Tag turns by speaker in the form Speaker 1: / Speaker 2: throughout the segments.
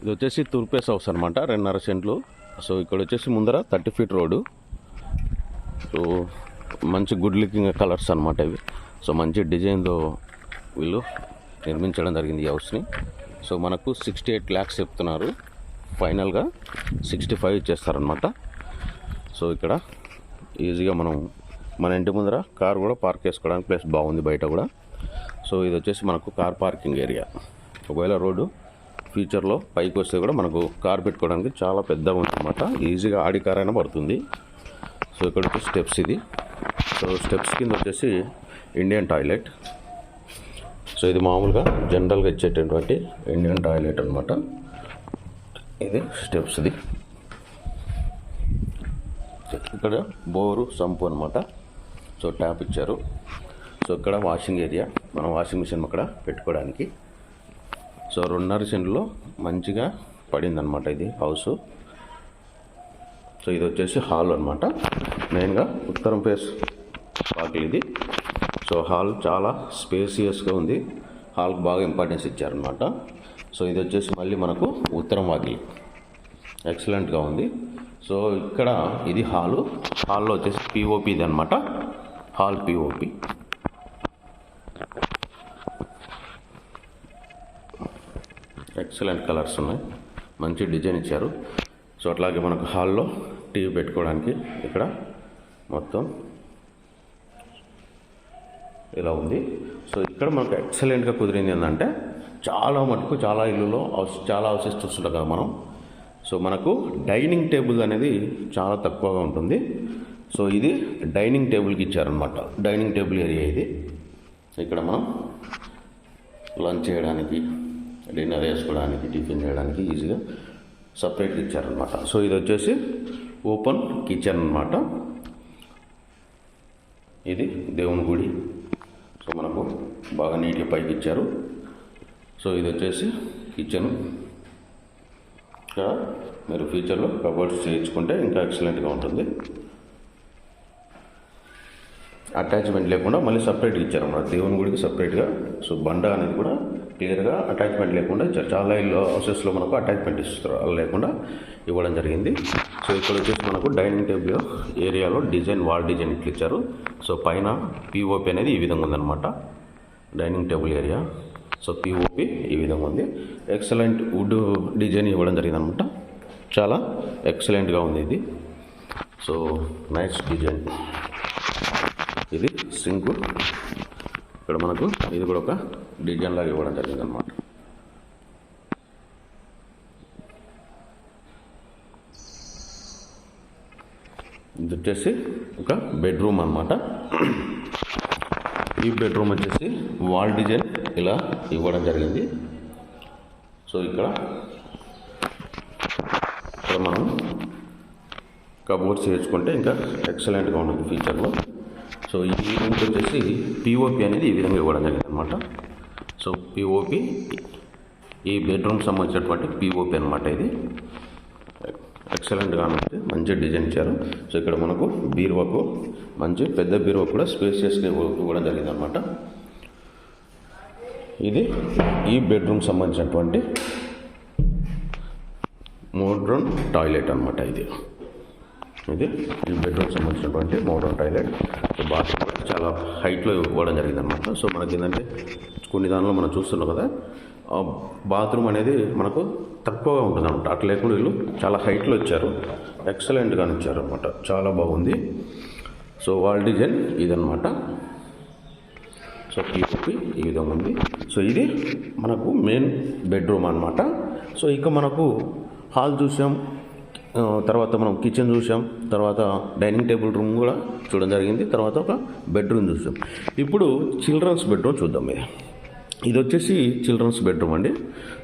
Speaker 1: ఇది వచ్చేసి తుర్పేస్ హౌస్ అనమాట రెండున్నర సెంట్లు. సో ఇక్కడ వచ్చేసి ముందర థర్టీ ఫీట్ రోడ్డు. సో మంచి గుడ్ లుకింగ్ కలర్స్ అనమాట ఇవి. సో మంచి డిజైన్తో వీళ్ళు నిర్మించడం జరిగింది ఈ హౌస్ని. సో మనకు సిక్స్టీ ఎయిట్ ల్యాక్స్ చెప్తున్నారు. ఫైనల్గా సిక్స్టీ ఫైవ్ ఇచ్చేస్తారనమాట సో ఇక్కడ ఈజీగా మనం మన ఇంటి ముందర కార్ కూడా పార్క్ చేసుకోవడానికి ప్లేస్ బాగుంది బయట కూడా. సో ఇది వచ్చేసి మనకు కార్ పార్కింగ్ ఏరియా. ఒకవేళ రోడ్డు ఫ్యూచర్లో పైకి వస్తే కూడా మనకు కార్ పెట్టుకోవడానికి చాలా పెద్దగా ఉందన్నమాట. ఈజీగా ఆడి కార్ అయినా పడుతుంది. సో ఇక్కడ వచ్చి స్టెప్స్ ఇది. సో స్టెప్స్ కింద వచ్చేసి ఇండియన్ టాయిలెట్. సో ఇది మామూలుగా జనరల్గా ఇచ్చేటటువంటి ఇండియన్ టాయిలెట్ అనమాట ఇది స్టెప్స్ది ఇక్కడ బోరు సంపు అనమాట సో ట్యాప్ ఇచ్చారు. సో ఇక్కడ వాషింగ్ ఏరియా. మనం వాషింగ్ మిషన్ అక్కడ పెట్టుకోవడానికి. సో రెండున్నర సెంట్లో మంచిగా పడిందనమాట ఇది హౌస్. సో ఇది వచ్చేసి హాల్ అనమాట మెయిన్గా ఉత్తరం ఫేస్ వాకిల్ ఇది. సో హాల్ చాలా స్పేసియస్గా ఉంది. హాల్కి బాగా ఇంపార్టెన్స్ ఇచ్చారనమాట సో ఇది వచ్చేసి మళ్ళీ మనకు ఉత్తరం వాకిలి. ఎక్సలెంట్గా ఉంది. సో ఇక్కడ ఇది హాలు. హాల్లో వచ్చేసి పిఓపి ఇది అనమాట హాల్ పిఓపి ఎక్సలెంట్ కలర్స్ ఉన్నాయి. మంచి డిజైన్ ఇచ్చారు. సో అట్లాగే మనకు హాల్లో టీవీ పెట్టుకోవడానికి ఇక్కడ మొత్తం ఇలా ఉంది. సో ఇక్కడ మనకు ఎక్సలెంట్గా కుదిరింది ఏంటంటే చాలా మటుకు చాలా ఇల్లులో చాలా హౌసెస్ చూస్తుంటాం కదా మనం. సో మనకు డైనింగ్ టేబుల్ అనేది చాలా తక్కువగా ఉంటుంది. సో ఇది డైనింగ్ టేబుల్కి ఇచ్చారనమాట డైనింగ్ టేబుల్ ఏరియా ఇది. ఇక్కడ మనం లంచ్ చేయడానికి డిన్నర్ వేసుకోవడానికి టిఫిన్ చేయడానికి ఈజీగా సపరేట్గా ఇచ్చారనమాట సో ఇది వచ్చేసి ఓపెన్ కిచెన్ అనమాట ఇది దేవుని గుడి. సో మనకు బాగా నీట్గా పైకి ఇచ్చారు. సో ఇది వచ్చేసి కిచెన్. ఇక్కడ మీరు ఫ్యూచర్లో కబోర్డ్స్ చేయించుకుంటే ఇంకా ఎక్సలెంట్గా ఉంటుంది. అటాచ్మెంట్ లేకుండా మళ్ళీ సపరేట్గా ఇచ్చారన్నమాట దేవుని గుడికి సపరేట్గా సో బండ అనేది కూడా క్లియర్గా అటాచ్మెంట్ లేకుండా ఇచ్చారు. చాలా ఇల్లు హౌసెస్లో మనకు అటాచ్మెంట్ ఇస్తారు. అలా లేకుండా ఇవ్వడం జరిగింది. సో ఇక్కడ వచ్చేసి మనకు డైనింగ్ టేబుల్ ఏరియాలో డిజైన్ వాల్ డిజైన్ ఇట్లా ఇచ్చారు. సో పైన పిఓపి అనేది ఈ విధంగా ఉందన్నమాట. Dining table area so POP ఈ విధంగా ఉంది. ఎక్సలెంట్ వుడ్ డిజైన్ ఇవ్వడం జరిగింది అనమాట చాలా ఎక్సలెంట్గా ఉంది ఇది. So nice design sink. ఇక్కడ మనకు ఇది కూడా ఒక డిజైన్ లాగా ఇవ్వడం జరిగింది అనమాట ఇది వచ్చేసి ఒక బెడ్రూమ్ అన్నమాట. ఈ బెడ్రూమ్ వచ్చేసి వాల్ డిజైన్ ఇలా ఇవ్వడం జరిగింది. సో ఇక్కడ ఇక్కడ మనం కబోర్డ్స్ చేర్చుకుంటే ఇంకా ఎక్సలెంట్గా ఉంటుంది ఫీచర్లో సో ఈ రూమ్కి వచ్చేసి పిఓపి అనేది ఈ విధంగా ఇవ్వడం జరిగింది అనమాట సో పిఓపి ఈ బెడ్రూమ్ సంబంధించినటువంటి పిఓపి అనమాట ఇది. ఎక్సలెంట్గా ఉంటుంది మంచి డిజైన్ ఇచ్చారు. సో ఇక్కడ మనకు బీరువాకు మంచి పెద్ద బీరువా కూడా స్పేసియస్గా ఇవ్వడం జరిగింది అనమాట ఇది ఈ బెడ్రూమ్ సంబంధించినటువంటి మోడ్రన్ టాయిలెట్ అనమాట ఇది. ఇది ఈ బెడ్రూమ్ సంబంధించినటువంటి మోడర్న్ టాయిలెట్. సో బాత్రూమ్ కూడా చాలా హైట్లో ఇవ్వడం జరిగింది అనమాట సో మనకి ఏంటంటే కొన్ని దానిలో మనం చూస్తున్నాం కదా బాత్రూమ్ అనేది మనకు తక్కువగా ఉంటుంది అనమాట అట్లా లేకుండా వీళ్ళు చాలా హైట్లో ఇచ్చారు. ఎక్సలెంట్గా ఇచ్చారు అనమాట చాలా బాగుంది. సో వాల్ డిజైన్ ఇదనమాట సో పిఓపి ఈ విధంగా ఉంది. సో ఇది మనకు మెయిన్ బెడ్రూమ్ అనమాట సో ఇక మనకు హాల్ చూసాం. తర్వాత మనం కిచెన్ చూసాం తర్వాత డైనింగ్ టేబుల్ రూమ్ కూడా చూడడం జరిగింది. తర్వాత ఒక బెడ్రూమ్ చూసాం ఇప్పుడు చిల్డ్రన్స్ బెడ్రూమ్ చూద్దాం ఇది ఇది వచ్చేసి చిల్డ్రన్స్ బెడ్రూమ్ అండి.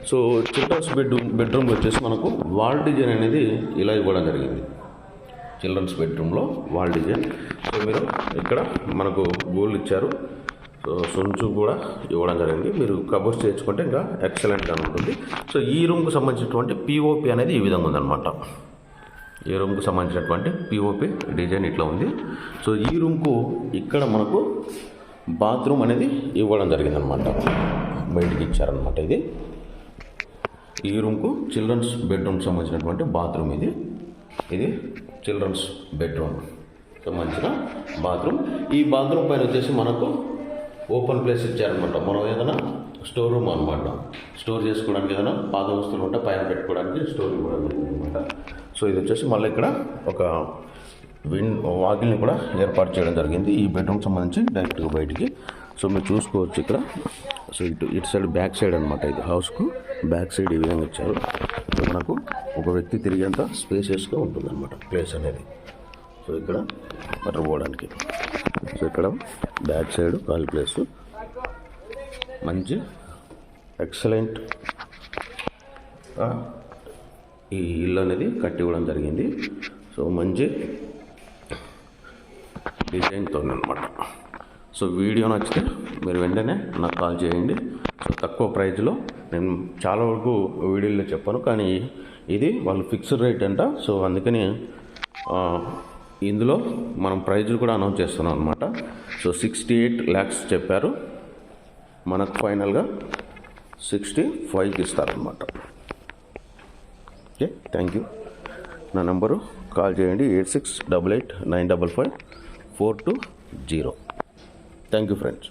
Speaker 1: సో చిల్డ్రన్స్ బెడ్రూమ్ బెడ్రూమ్ వచ్చేసి మనకు వాల్ డిజైన్ అనేది ఇలా ఇవ్వడం జరిగింది. చిల్డ్రన్స్ బెడ్రూమ్లో వాల్ డిజైన్ సో మీరు ఇక్కడ మనకు గోల్డ్ ఇచ్చారు. సో సొంచు కూడా ఇవ్వడం జరిగింది. మీరు కబోర్డ్స్ చేర్చుకుంటే ఇంకా ఎక్సలెంట్గా ఉంటుంది. సో ఈ రూమ్కి సంబంధించినటువంటి పిఓపి అనేది ఈ విధంగా ఉందన్నమాట. ఈ రూమ్కు సంబంధించినటువంటి పిఓపి డిజైన్ ఇట్లా ఉంది. సో ఈ రూమ్కు ఇక్కడ మనకు బాత్రూమ్ అనేది ఇవ్వడం జరిగిందనమాట బయటికి ఇచ్చారనమాట ఇది. ఈ రూమ్కు చిల్డ్రన్స్ బెడ్రూమ్ సంబంధించినటువంటి బాత్రూమ్ ఇది. ఇది చిల్డ్రన్స్ బెడ్రూమ్ సంబంధించిన బాత్రూమ్ ఈ బాత్రూమ్ పైన వచ్చేసి మనకు ఓపెన్ ప్లేస్ ఇచ్చారనమాట మనం ఏదైనా స్టోర్ రూమ్ అనమాట. స్టోర్ చేసుకోవడానికి ఏదైనా పాత వస్తువులు ఉంటే పైన పెట్టుకోవడానికి స్టోర్ రూమ్ అనమాట. సో ఇది వచ్చేసి మళ్ళీ ఇక్కడ ఒక విన్ వాకిల్ని కూడా ఏర్పాటు చేయడం జరిగింది. ఈ బెడ్రూమ్ సంబంధించి డైరెక్ట్గా బయటికి. సో మీరు చూసుకోవచ్చు ఇక్కడ. సో ఇటు ఇటు సైడ్ బ్యాక్ సైడ్ అనమాట ఇది హౌస్కు. బ్యాక్ సైడ్ ఈ విధంగా ఇచ్చారు. మనకు ఒక వ్యక్తి తిరిగేంత స్పేసియస్గా ఉంటుంది అనమాట ప్లేస్ అనేది. సో ఇక్కడ బటర్ పోవడానికి. సో ఇక్కడ బ్యాక్ సైడ్ ఖాళీ ప్లేస్. మంచి ఎక్సలెంట్. ఈ ఇల్లు అనేది కట్టి ఇవ్వడం జరిగింది. సో మంచి డిజైన్తో అనమాట సో వీడియో నచ్చితే మీరు వెంటనే నాకు కాల్ చేయండి. సో తక్కువ ప్రైజ్లో నేను చాలా వరకు వీడియోలో చెప్పాను. కానీ ఇది వాళ్ళు ఫిక్స్డ్ రేట్ అంట. సో అందుకని ఇందులో మనం ప్రైజులు కూడా అనౌన్స్ చేస్తున్నాం అనమాట సో సిక్స్టీ ఎయిట్ ల్యాక్స్ చెప్పారు. మనకు ఫైనల్గా సిక్స్టీ ఫైవ్కి ఇస్తారనమాట ఓకే థ్యాంక్ యూ నా నంబరు కాల్ చేయండి eight six double eight nine double five four two zero thank you friends